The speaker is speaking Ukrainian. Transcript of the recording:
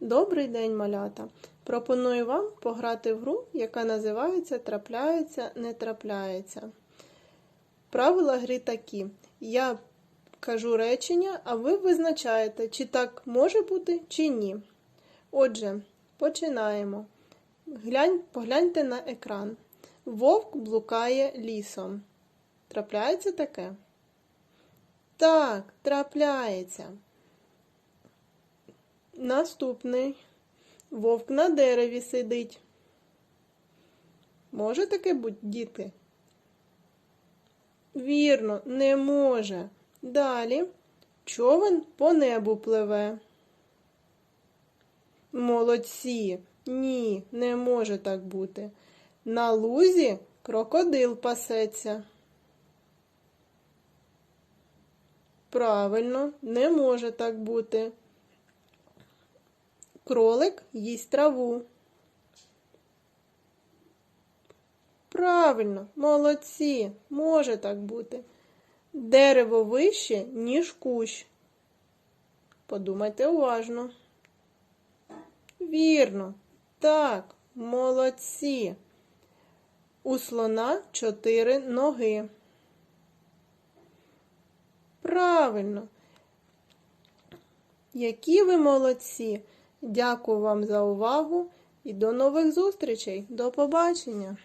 Добрий день, малята! Пропоную вам пограти в гру, яка називається Трапляється, не трапляється. Правила гри такі. Я кажу речення, а ви визначаєте, чи так може бути, чи ні. Отже, починаємо. Глянь, погляньте на екран. Вовк блукає лісом. Трапляється таке? Так, трапляється. Наступний. Вовк на дереві сидить. Може таке бути, діти? Вірно, не може. Далі. Човен по небу пливе. Молодці. Ні, не може так бути. На лузі крокодил пасеться. Правильно, не може так бути. Кролик їсть траву. Правильно, молодці, може так бути. Дерево вище, ніж кущ. Подумайте уважно. Вірно, так, молодці. У слона чотири ноги. Правильно. Які ви молодці! Дякую вам за увагу і до нових зустрічей. До побачення!